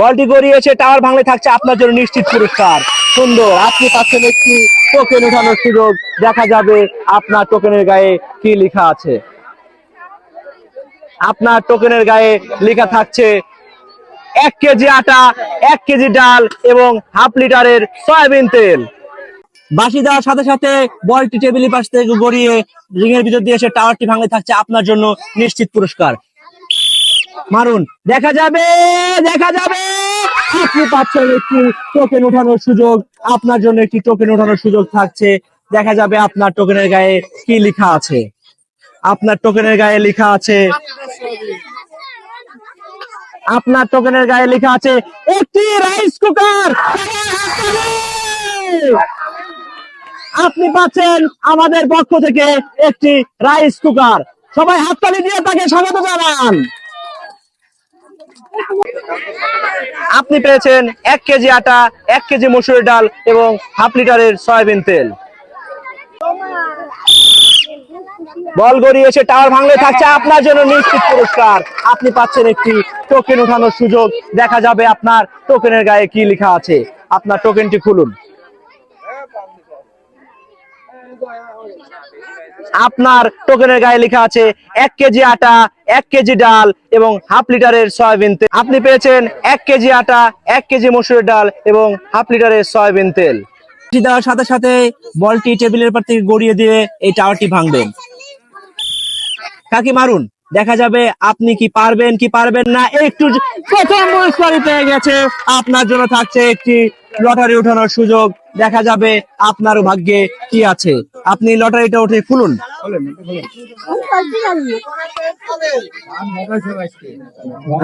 বলটি গড়িয়েছে, টাওয়ার ভাঙলে থাকছে আপনার জন্য নিশ্চিত পুরস্কার। সুন্দর, আপনি পাচ্ছেন একটি টোকেন উঠানোর সুযোগ। দেখা যাবে আপনার টোকেনের গায়ে কি লেখা আছে। আপনার টোকেনের গায়ে লেখা থাকছে এক কেজি আটা, এক কেজি ডাল এবং হাফ লিটারের সয়াবিন তেল। বাসি দেওয়ার সাথে সাথে বলটি টেবিলের পাশ থেকে গড়িয়ে রিংয়ের ভিতর দিয়ে এসে টাওয়ারটি ভাঙলে থাকছে আপনার জন্য নিশ্চিত পুরস্কার। মারুন। দেখা যাবে দেখা যাবে। আপনি পাচ্ছেন একটি টোকেন ওঠানোর সুযোগ। আপনার জন্য একটি টোকেন ওঠানোর সুযোগ থাকছে। দেখা যাবে আপনার টোকেনের গায়ে কি লেখা আছে। আপনার টোকেনের গায়ে লেখা আছে আপনার টোকেনের গায়ে লেখা আছে একটি রাইস কুকার আপনি পাচ্ছেন আমাদের পক্ষ থেকে একটি রাইস কুকার সবাই হাততালি দিয়ে তাকে স্বাগত জানান। আপনি পেয়েছেন এক কেজি আটা, এক কেজি মসুরের ডাল এবং হাফ লিটারের সয়াবিন তেল। বল গড়িয়ে এসে টাওয়ার ভাঙলে থাকছে আপনার জন্য নিশ্চিত পুরস্কার। আপনি পাচ্ছেন একটি টোকেন ওঠানোর সুযোগ। দেখা যাবে আপনার টোকেনের গায়ে কি লেখা আছে। আপনার টোকেনটি খুলুন। আপনার টোকেনের গায়ে লেখা আছে এক কেজি আটা, এক কেজি ডাল এবং হাফ লিটারের সয়াবিন তেল। আপনি পেয়েছেন এক কেজি আটা, এক কেজি মসুরের ডাল এবং হাফ লিটারের সয়াবিন তেল। দেওয়ার সাথে সাথে বলটি টেবিলের পর থেকে গড়িয়ে দিয়ে এই টাওয়ারটি ভাঙবেন। কাকি মারুন। দেখা যাবে আপনি কি পারবেন কি পারবেন না। একটু প্রথম পুরস্কারই পেয়ে গেছে। আপনার জন্য থাকছে একটি লটারি উঠানোর সুযোগ। দেখা যাবে আপনার ভাগ্যে কি আছে। আপনি লটারিটা উঠে খুলুন।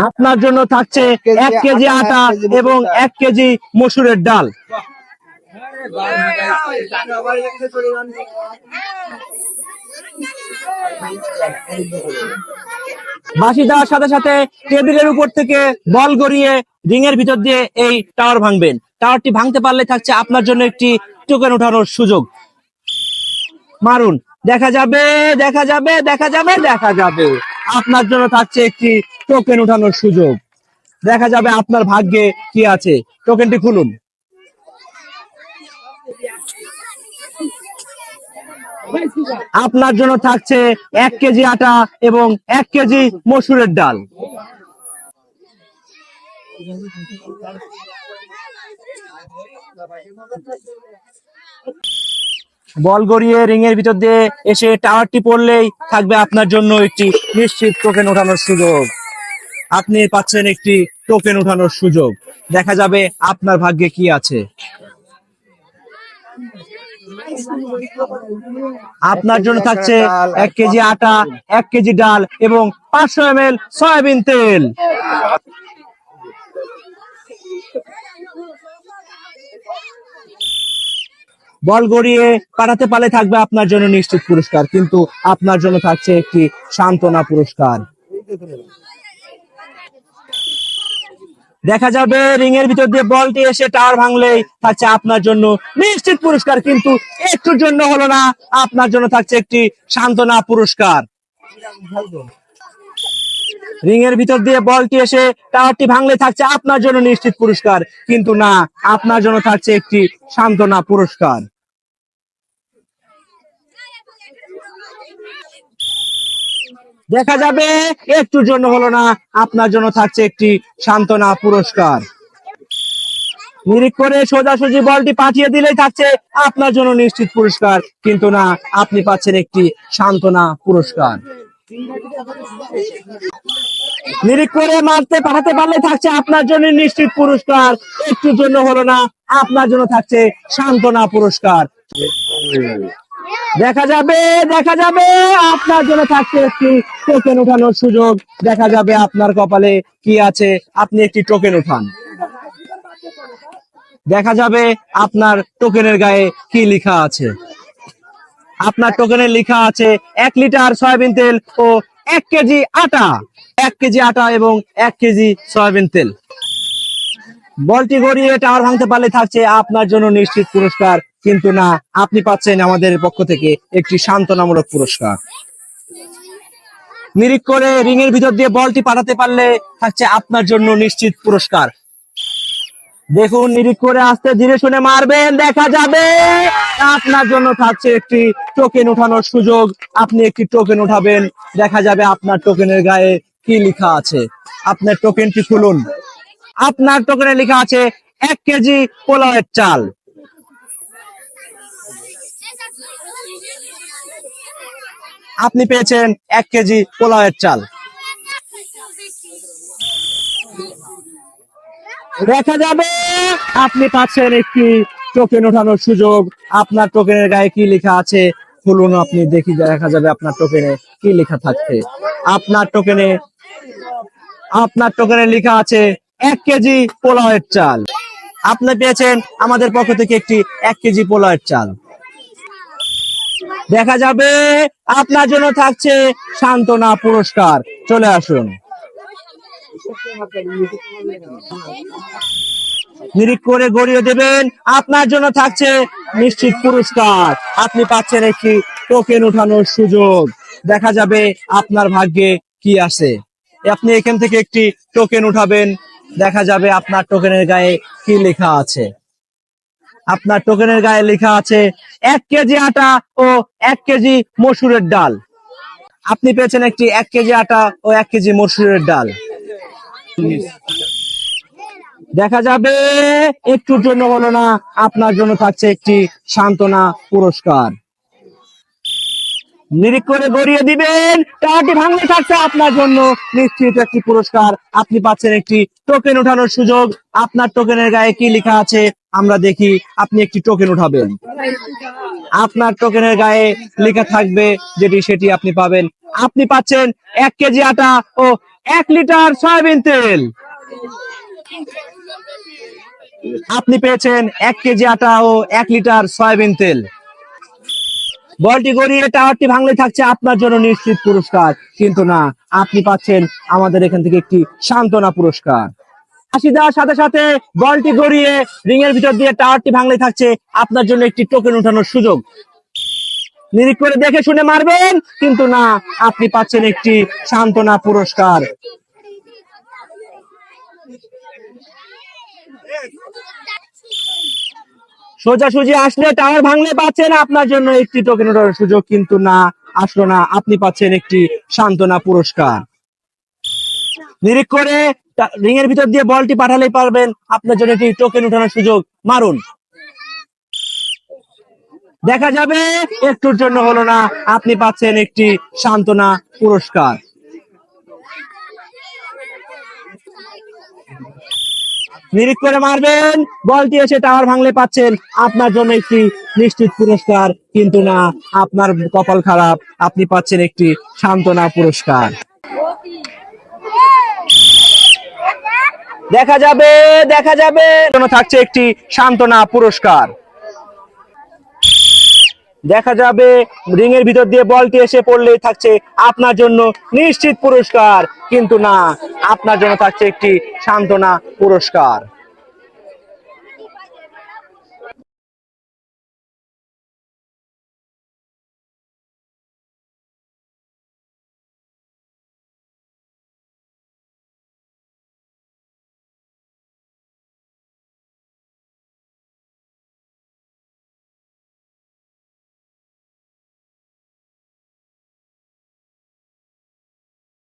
আপনার জন্য থাকছে এক কেজি আটা এবং এক কেজি মসুরের ডাল। বাঁশি দেওয়ার সাথে সাথে টেবিলের উপর থেকে বল গড়িয়ে রিং এর ভিতর দিয়ে এই টাওয়ার ভাঙবেন। টাওয়ারটি ভাঙতে পারলে থাকছে আপনার জন্য একটি টোকেন ওঠানোর সুযোগ। মারুন, দেখা যাবে দেখা যাবে দেখা যাবে দেখা যাবে। আপনার জন্য থাকছে একটি টোকেন ওঠানোর সুযোগ। দেখা যাবে আপনার ভাগ্যে কি আছে। টোকেনটি খুলুন। আপনার জন্য থাকছে এক কেজি আটা এবং এক কেজি মসুরের ডাল। বল গড়িয়ে রিং এর ভিতর দিয়ে এসে টাওয়ারটি পড়লেই থাকবে আপনার জন্য একটি নিশ্চিত টোকেন ওঠানোর সুযোগ। আপনি পাচ্ছেন একটি টোকেন ওঠানোর সুযোগ। দেখা যাবে আপনার ভাগ্যে কি আছে। আপনার জন্য থাকছে এক কেজি আটা এক কেজি ডাল এবং পাঁচশো এম এল সয়াবিন তেল। বল গড়িয়ে পাঠাতে পারলে থাকবে আপনার জন্য নিশ্চিত পুরস্কার কিন্তু আপনার জন্য থাকছে একটি সান্ত্বনা পুরস্কার। দেখা যাবে রিং এর ভিতর দিয়ে বলটি এসে টাওয়ার ভাঙলেই থাকছে আপনার জন্য। নিশ্চিত পুরস্কার, কিন্তু একটুর জন্য হলো না, আপনার জন্য থাকছে একটি সান্ত্বনা পুরস্কার। রিং এর ভিতর দিয়ে বলটি এসে টাওয়ারটি ভাঙলে থাকছে আপনার জন্য নিশ্চিত পুরস্কার, কিন্তু না, আপনার জন্য থাকছে একটি সান্ত্বনা পুরস্কার। দেখা যাবে, একটুর জন্য হলো না, আপনার জন্য থাকছে একটি সান্ত্বনা পুরস্কার। নিরিখ করে সোজাসুজি বলটি পাঠিয়ে দিলেই থাকছে আপনার জন্য নিশ্চিত পুরস্কার, কিন্তু না, আপনি পাচ্ছেন একটি সান্ত্বনা পুরস্কার। নিরিখ করে মারতে, পাঠাতে পারলে থাকছে আপনার জন্য নিশ্চিত পুরস্কার, একটুর জন্য হলো না, আপনার জন্য থাকছে সান্ত্বনা পুরস্কার। দেখা যাবে দেখা যাবে। আপনার জন্য থাকছে একটি টোকেন উঠানোর সুযোগ। দেখা যাবে আপনার কপালে কি আছে। আপনি একটি টোকেন উঠান। দেখা যাবে আপনার টোকেনের গায়ে কি লেখা আছে। আপনার টোকেনে লেখা আছে এক লিটার সয়াবিন তেল ও এক কেজি আটা। এক কেজি আটা এবং এক কেজি সয়াবিন তেল। বলটি গড়িয়ে টাওয়ার ভাঙতে পারলে থাকছে আপনার জন্য নিশ্চিত পুরস্কার। কিন্তু না, আপনি পাচ্ছেন আমাদের পক্ষ থেকে একটি সান্ত্বনামূলক পুরস্কার। নিরিখ করে রিং এর ভিতর দিয়ে বলটি পাঠাতে পারলে থাকছে আপনার জন্য নিশ্চিত পুরস্কার। দেখুন নিরিখ করে আসতে ধীরে শুনে মারবেন, দেখা যাবে। আপনার জন্য থাকছে একটি টোকেন উঠানোর সুযোগ। আপনি একটি টোকেন উঠাবেন দেখা যাবে আপনার টোকেনের গায়ে কি লেখা আছে। আপনার টোকেনটি খুলুন। আপনার টোকেনে লেখা আছে, এক কেজি পোলাওয়ের চাল। আপনি পেয়েছেন এক কেজি পোলাওয়ের চাল। দেখা যাবে, আপনি পাচ্ছেন একটি টোকেন ওঠানোর সুযোগ। আপনার টোকেনের গায়ে কি লেখা আছে খুলুন, আপনি দেখি দেখা যাবে আপনার টোকেনে কি লেখা থাকছে। আপনার টোকেনে আপনার টোকেনে লেখা আছে এক কেজি পোলাওয়ের চাল। আপনি পেয়েছেন আমাদের পক্ষ থেকে একটি এক কেজি পোলাওয়ের চাল। দেখা যাবে আপনার জন্য থাকছে সান্ত্বনা পুরস্কার। চলে আসুন। নিরিখ করে গড়িয়ে দেবেন। আপনার জন্য থাকছে নিশ্চিত পুরস্কার। আপনি পাচ্ছেন একটি টোকেন উঠানোর সুযোগ। দেখা যাবে আপনার ভাগ্যে কি আছে। আপনি এখান থেকে একটি টোকেন উঠাবেন। দেখা যাবে আপনার টোকেনের গায়ে কি লেখা আছে। আপনার টোকেনের গায়ে লেখা আছে এক কেজি আটা ও এক কেজি মসুরের ডাল। আপনি পেয়েছেন একটি এক কেজি আটা ও এক কেজি মসুরের ডাল। দেখা যাবে, একটুর জন্য হলো না, আপনার জন্য থাকছে একটি সান্ত্বনা পুরস্কার। করে গড়িয়ে দিবেন। টাকাটি ভাঙলে থাকছে আপনার জন্য। নিশ্চিত একটি পুরস্কার। আপনি পাচ্ছেন একটি টোকেন ওঠানোর সুযোগ। আপনার টোকেনের গায়ে কি লেখা আছে, আমরা দেখি। আপনি একটি টোকেন উঠাবেন আপনার টোকেনের গায়ে লেখা থাকবে যেটি সেটি আপনি পাবেন। আপনি পাচ্ছেন এক কেজি আটা ও এক লিটার সয়াবিন তেল। আপনি পেয়েছেন এক কেজি আটা ও এক লিটার সয়াবিন তেল। বলটি গড়িয়ে টাওয়ারটি ভাঙলে থাকছে আপনার জন্য নিশ্চিত পুরস্কার। কিন্তু না, আপনি পাচ্ছেন আমাদের এখান থেকে একটি সান্ত্বনা পুরস্কার। আসি দেওয়ার সাথে সাথে বলটি গড়িয়ে রিং এর ভিতর দিয়ে টাওয়ারটি ভাঙলে থাকছে আপনার জন্য একটি টোকেন উঠানোর সুযোগ। নিরিখ করে দেখে শুনে মারবেন, কিন্তু না, আপনি পাচ্ছেন একটি সান্ত্বনা পুরস্কার। সোজাসুজি আসলে টাওয়ার ভাঙলে পাচ্ছেন আপনার জন্য একটি টোকেন ওঠানোর সুযোগ কিন্তু না, আসলো না। আপনি পাচ্ছেন একটি সান্ত্বনা পুরস্কার। নিরিখ করে রিং এর ভিতর দিয়ে বলটি পাঠালেই পারবেন। আপনার জন্য একটি টোকেন উঠানোর সুযোগ। মারুন। দেখা যাবে, একটুর জন্য হলো না। আপনি পাচ্ছেন একটি সান্ত্বনা পুরস্কার। নিরিখ করে মারবেন। বলটি এসে টাওয়ার ভাঙলে পাচ্ছেন। আপনার জন্য একটি নিশ্চিত পুরস্কার, কিন্তু না, আপনার কপাল খারাপ। আপনি পাচ্ছেন একটি সান্ত্বনা পুরস্কার। দেখা যাবে দেখা যাবে। থাকছে একটি সান্ত্বনা পুরস্কার। দেখা যাবে। রিং এর ভিতর দিয়ে বলটি এসে পড়লেই থাকছে আপনার জন্য নিশ্চিত পুরস্কার। কিন্তু না, আপনার জন্য থাকছে একটি সান্ত্বনা পুরস্কার।